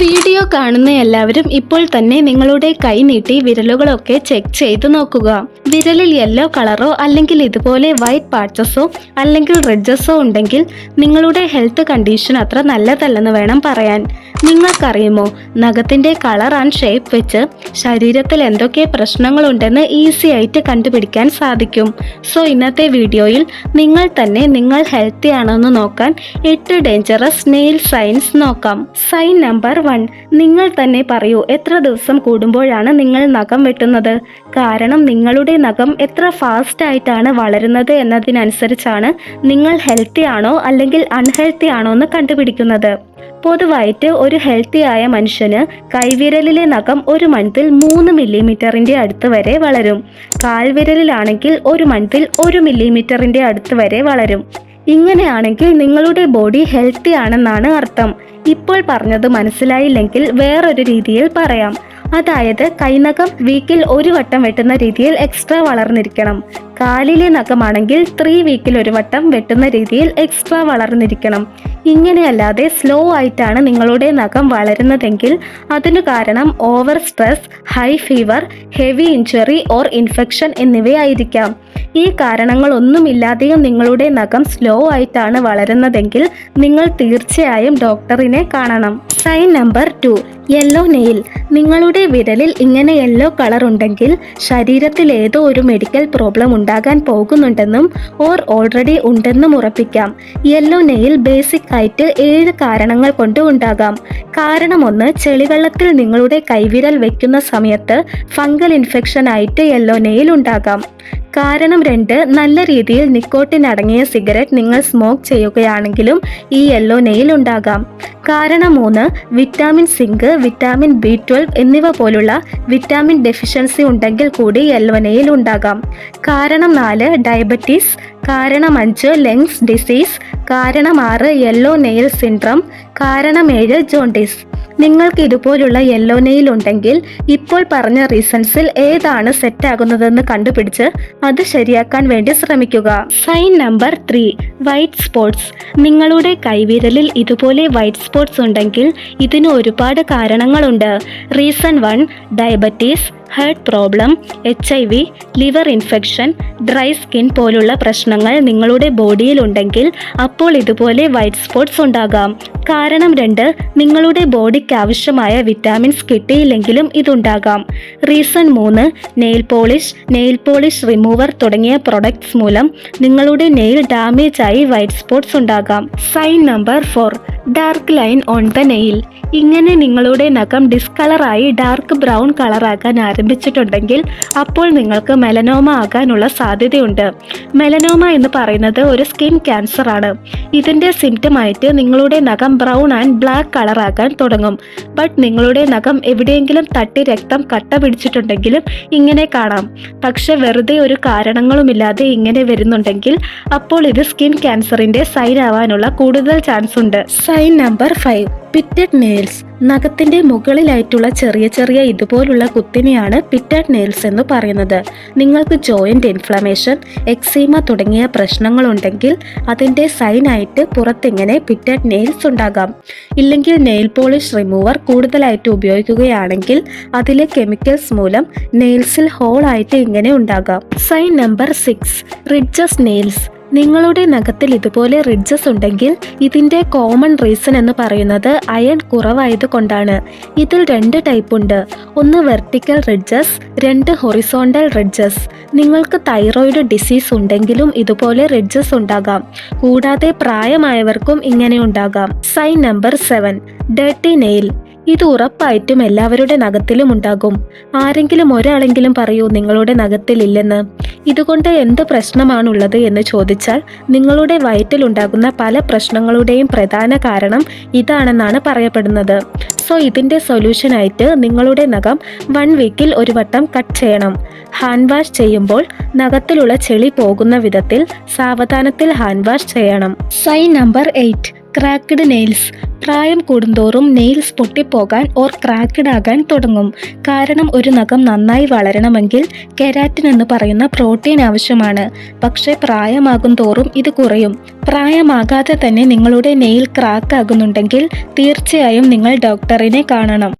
Video കാണുന്ന എല്ലാവരും ഇപ്പോൾ തന്നെ നിങ്ങളുടെ കൈ നീട്ടി വിരലുകളൊക്കെ ചെക്ക് ചെയ്ത് നോക്കുക. വിരലിൽ യെല്ലോ കളറോ അല്ലെങ്കിൽ ഇതുപോലെ വൈറ്റ് പാർച്ചസോ അല്ലെങ്കിൽ റെഡ്ജസോ ഉണ്ടെങ്കിൽ നിങ്ങളുടെ ഹെൽത്ത് കണ്ടീഷൻ അത്ര നല്ലതല്ലെന്ന് വേണം പറയാൻ. നിങ്ങൾക്കറിയുമോ? നഖത്തിന്റെ കളർ ആൻഡ് ഷേപ്പ് വെച്ച് ശരീരത്തിൽ എന്തൊക്കെ പ്രശ്നങ്ങളുണ്ടെന്ന് ഈസി ആയിട്ട് കണ്ടുപിടിക്കാൻ സാധിക്കും. സോ ഇന്നത്തെ വീഡിയോയിൽ നിങ്ങൾ തന്നെ നിങ്ങൾ ഹെൽത്തി ആണോ എന്ന് നോക്കാൻ എട്ട് ഡേഞ്ചറസ് നെയിൽ സൈൻസ് നോക്കാം. സൈൻ നമ്പർ നിങ്ങൾ തന്നെ പറയൂ എത്ര ദിവസം കൂടുമ്പോഴാണ് നിങ്ങൾ നഖം വെട്ടുന്നത്? കാരണം നിങ്ങളുടെ നഖം എത്ര ഫാസ്റ്റ് ആയിട്ടാണ് വളരുന്നത് എന്നതിനനുസരിച്ചാണ് നിങ്ങൾ ഹെൽത്തി ആണോ അല്ലെങ്കിൽ അൺഹെൽത്തി ആണോ എന്ന് കണ്ടുപിടിക്കുന്നത്. പൊതുവായിട്ട് ഒരു ഹെൽത്തി ആയ മനുഷ്യന് കൈവിരലിലെ നഖം ഒരു മൺത്തിൽ മൂന്ന് മില്ലിമീറ്ററിന്റെ അടുത്ത് വരെ വളരും. കാൽവിരലിലാണെങ്കിൽ ഒരു മൺത്തിൽ ഒരു മില്ലിമീറ്ററിന്റെ അടുത്ത് വരെ വളരും. ഇങ്ങനെയാണെങ്കിൽ നിങ്ങളുടെ ബോഡി ഹെൽത്തി ആണെന്നാണ് അർത്ഥം. ഇപ്പോൾ പറഞ്ഞത് മനസ്സിലായില്ലെങ്കിൽ വേറൊരു രീതിയിൽ പറയാം. അതായത് കൈനഖം വീക്കിൽ ഒരു വട്ടം വെട്ടുന്ന രീതിയിൽ എക്സ്ട്രാ വളർന്നിരിക്കണം. കാലിലെ നഖമാണെങ്കിൽ ത്രീ വീക്കിൽ ഒരു വട്ടം വെട്ടുന്ന രീതിയിൽ എക്സ്ട്രാ വളർന്നിരിക്കണം. ഇങ്ങനെയല്ലാതെ സ്ലോ ആയിട്ടാണ് നിങ്ങളുടെ നഖം വളരുന്നതെങ്കിൽ അതിനു കാരണം over stress high fever heavy injury or infection എന്നിവയായിരിക്കാം. ഈ കാരണങ്ങളൊന്നുമില്ലാതെയും നിങ്ങളുടെ നഖം സ്ലോ ആയിട്ടാണ് വളരുന്നതെങ്കിൽ നിങ്ങൾ തീർച്ചയായും ഡോക്ടറിനെ കാണണം. Sign number two yellow nail നിങ്ങളുടെ വിരലിൽ ഇങ്ങനെ യെല്ലോ കളർ ഉണ്ടെങ്കിൽ ശരീരത്തിൽ ഏതോ ഒരു മെഡിക്കൽ പ്രോബ്ലം ഉണ്ടാകാൻ പോകുന്നുണ്ടെന്നും ഓർ ഓൾറെഡി ഉണ്ടെന്നും ഉറപ്പിക്കാം. യെല്ലോ നെയിൽ ബേസിക് ആയിട്ട് ഏഴ് കാരണങ്ങൾ കൊണ്ട് ഉണ്ടാകാം. കാരണം ഒന്ന് ചെളിവെള്ളത്തിൽ നിങ്ങളുടെ കൈവിരൽ വയ്ക്കുന്ന സമയത്ത് ഫംഗൽ ഇൻഫെക്ഷൻ ആയിട്ട് യെല്ലോ നെയിൽ ഉണ്ടാകാം. കാരണം രണ്ട് നല്ല രീതിയിൽ നിക്കോട്ടിൻ അടങ്ങിയ സിഗരറ്റ് നിങ്ങൾ സ്മോക്ക് ചെയ്യുകയാണെങ്കിലും ഈ യെല്ലോ നെയിൽ ഉണ്ടാകാം. കാരണം മൂന്ന് vitamin zinc vitamin B twelve എന്നിവ പോലുള്ള വിറ്റാമിൻ ഡെഫിഷ്യൻസി ഉണ്ടെങ്കിൽ കൂടി യെല്ലോ നെയിൽ ഉണ്ടാകാം. കാരണം നാല് ഡയബറ്റീസ്. കാരണം അഞ്ച് ലങ്സ് ഡിസീസ്. കാരണം ആറ് യെല്ലോ നെയിൽ സിൻഡ്രം. കാരണം ഏഴ് ജോണ്ടിസ്. നിങ്ങൾക്ക് ഇതുപോലുള്ള യെല്ലോ നെയിൽ ഉണ്ടെങ്കിൽ ഇപ്പോൾ പറഞ്ഞ റീസൺസിൽ ഏതാണ് സെറ്റ് ആകുന്നതെന്ന് കണ്ടുപിടിച്ച് അത് ശരിയാക്കാൻ വേണ്ടി ശ്രമിക്കുക. Sign number three white spots നിങ്ങളുടെ കൈവിരലിൽ ഇതുപോലെ വൈറ്റ് സ്പോട്സ് ഉണ്ടെങ്കിൽ ഇതിന് ഒരുപാട് കാരണങ്ങളുണ്ട്. Reason one diabetes heart problem H I V liver infection dry skin പോലുള്ള പ്രശ്നങ്ങൾ നിങ്ങളുടെ ബോഡിയിൽ ഉണ്ടെങ്കിൽ അപ്പോൾ ഇതുപോലെ വൈറ്റ് സ്പോട്സ് ഉണ്ടാകാം. കാരണം രണ്ട് നിങ്ങളുടെ ബോഡിക്ക് ആവശ്യമായ വിറ്റാമിൻസ് കിട്ടിയില്ലെങ്കിലും ഇതുണ്ടാകാം. റീസൺ മൂന്ന് nail polish nail polish remover തുടങ്ങിയ പ്രൊഡക്ട്സ് മൂലം നിങ്ങളുടെ നെയിൽ ഡാമേജ് ആയി വൈറ്റ് സ്പോട്സ് ഉണ്ടാകാം. Sign number four dark line on the nail ഇങ്ങനെ നിങ്ങളുടെ നഖം ഡിസ്കളറായി ഡാർക്ക് ബ്രൗൺ കളറാകാൻ ആരംഭിച്ചിട്ടുണ്ടെങ്കിൽ അപ്പോൾ നിങ്ങൾക്ക് മെലനോമ ആകാനുള്ള സാധ്യതയുണ്ട്. മെലനോമ എന്ന് പറയുന്നത് ഒരു സ്കിൻ ക്യാൻസർ ആണ്. ഇതിന്റെ സിംറ്റമായിട്ട് നിങ്ങളുടെ നഖം ബ്രൗൺ ആൻഡ് ബ്ലാക്ക് കളറാകാൻ തുടങ്ങും. ബട്ട് നിങ്ങളുടെ നഖം എവിടെയെങ്കിലും തട്ടി രക്തം കട്ട പിടിച്ചിട്ടുണ്ടെങ്കിലും ഇങ്ങനെ കാണാം. പക്ഷെ വെറുതെ ഒരു കാരണങ്ങളുമില്ലാതെ ഇങ്ങനെ വരുന്നുണ്ടെങ്കിൽ അപ്പോൾ ഇത് സ്കിൻ ക്യാൻസറിന്റെ സൈൻ ആവാനുള്ള കൂടുതൽ ചാൻസ് ഉണ്ട്. Sign number five pitted nails നഖത്തിന്റെ മുകളിലായിട്ടുള്ള ചെറിയ ചെറിയ ഇതുപോലുള്ള കുത്തിനെയാണ് പിറ്റഡ് നെയിൽസ് എന്ന് പറയുന്നത്. നിങ്ങൾക്ക് ജോയിന്റ് ഇൻഫ്ലമേഷൻ എക്സീമ തുടങ്ങിയ പ്രശ്നങ്ങളുണ്ടെങ്കിൽ അതിന്റെ സൈനായിട്ട് പുറത്തിങ്ങനെ പിറ്റഡ് നെയിൽസ് ഉണ്ടാകാം. ഇല്ലെങ്കിൽ നെയിൽ പോളിഷ് റിമൂവർ കൂടുതലായിട്ട് ഉപയോഗിക്കുകയാണെങ്കിൽ അതിലെ കെമിക്കൽസ് മൂലം നെയിൽസിൽ ഹോൾ ആയിട്ട് ഇങ്ങനെ ഉണ്ടാകാം. Sign number six ridges nails. നിങ്ങളുടെ നഖത്തിൽ ഇതുപോലെ റിഡ്ജസ് ഉണ്ടെങ്കിൽ ഇതിന്റെ കോമൺ റീസൺ എന്ന് പറയുന്നത് അയൺ കുറവായത് കൊണ്ടാണ്. ഇതിൽ രണ്ട് ടൈപ്പ് ഉണ്ട്. ഒന്ന് വെർട്ടിക്കൽ റിഡ്ജസ് രണ്ട് ഹൊറിസോണ്ടൽ റിഡ്ജസ് നിങ്ങൾക്ക് തൈറോയിഡ് ഡിസീസ് ഉണ്ടെങ്കിലും ഇതുപോലെ റിഡ്ജസ് ഉണ്ടാകാം. കൂടാതെ പ്രായമായവർക്കും ഇങ്ങനെ ഉണ്ടാകാം. Sign number seven dirty nail ഇത് ഉറപ്പായിട്ടും എല്ലാവരുടെ നഖത്തിലും ഉണ്ടാകും. ആരെങ്കിലും ഒരാളെങ്കിലും പറയൂ നിങ്ങളുടെ നഖത്തിലില്ലെന്ന് ഇതുകൊണ്ട് എന്ത് പ്രശ്നമാണുള്ളത് എന്ന് ചോദിച്ചാൽ നിങ്ങളുടെ വയറ്റിലുണ്ടാകുന്ന പല പ്രശ്നങ്ങളുടെയും പ്രധാന കാരണം ഇതാണെന്നാണ് പറയപ്പെടുന്നത്. സോ ഇതിന്റെ സൊല്യൂഷനായിട്ട് നിങ്ങളുടെ നഖം വൺ വീക്കിൽ ഒരു വട്ടം കട്ട് ചെയ്യണം. ഹാൻഡ് വാഷ് ചെയ്യുമ്പോൾ നഖത്തിലുള്ള ചെളി പോകുന്ന വിധത്തിൽ സാവധാനത്തിൽ ഹാൻഡ് വാഷ് ചെയ്യണം. Sign number eight. Cracked nails. പ്രായം കൂടുന്തോറും നെയിൽസ് പൊട്ടിപ്പോകാൻ ഓർ ക്രാക്ക്ഡ് ആകാൻ തുടങ്ങും. കാരണം ഒരു നഖം നന്നായി വളരണമെങ്കിൽ കെരാറ്റിൻ എന്ന് പറയുന്ന പ്രോട്ടീൻ ആവശ്യമാണ്. പക്ഷേ പ്രായമാകും തോറും ഇത് കുറയും. പ്രായമാകാതെ തന്നെ നിങ്ങളുടെ നെയിൽ ക്രാക്ക് ആകുന്നുണ്ടെങ്കിൽ തീർച്ചയായും നിങ്ങൾ ഡോക്ടറിനെ കാണണം.